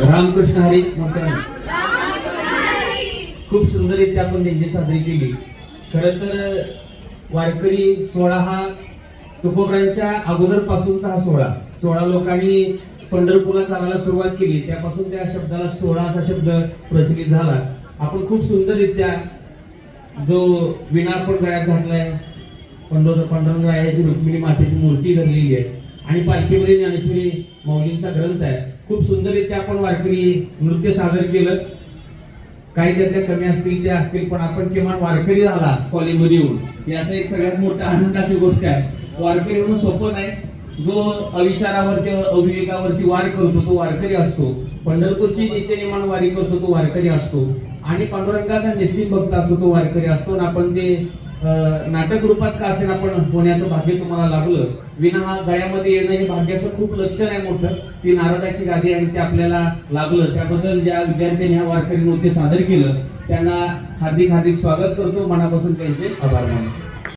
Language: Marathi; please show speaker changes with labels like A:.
A: रामकृष्ण हरी म्हणतो खूप सुंदररित्या आपण दिंडी साजरी केली. खर तर वारकरी सोहळा हा तुकोबरांच्या अगोदर पासूनचा हा सोहळा. सोळा लोकांनी पंढरपूरला चालायला सुरुवात केली. त्यापासून त्या शब्दाला सोळा असा शब्द प्रचलित झाला. आपण खूप सुंदररित्या जो विणा आपण गळ्यात घातलाय पंढर पांडुरंगाची रुक्मिणी मातेची मूर्ती धरलेली आहे आणि पालखीमध्ये ज्ञानेश्वरी मौलींचा ग्रंथ आहे. खूप सुंदररित्या आपण वारकरी नृत्य सादर केलं. काही त्यातल्या कमी असतील त्या असतील पण आपण किमान वारकरी झाला कॉलेजमध्ये येऊन. याचा एक सगळ्यात मोठा आनंदाची गोष्ट आहे. वारकरी होणं सोपं नाही. जो अविचारावरती अविवेकावरती वार करतो तो वारकरी असतो. पंढरपूरची नित्यनिमान वारी करतो तो वारकरी असतो. आणि पांडुरंगाचा निश्चित भक्त असतो तो वारकरी असतो. आणि आपण ते नाटक रूपात का असेल आपण होण्याचं भाग्य तुम्हाला लाभलं विना हा गळ्यामध्ये येणं हे भाग्याचं खूप लक्षण आहे मोठं. ती नारदाची गादी आणि ते आपल्याला लागलं. त्याबद्दल ज्या विद्यार्थ्यांनी ह्या वारकरी नृत्य सादर केलं त्यांना हार्दिक हार्दिक स्वागत करतो. मनापासून त्यांचे आभार मानतो.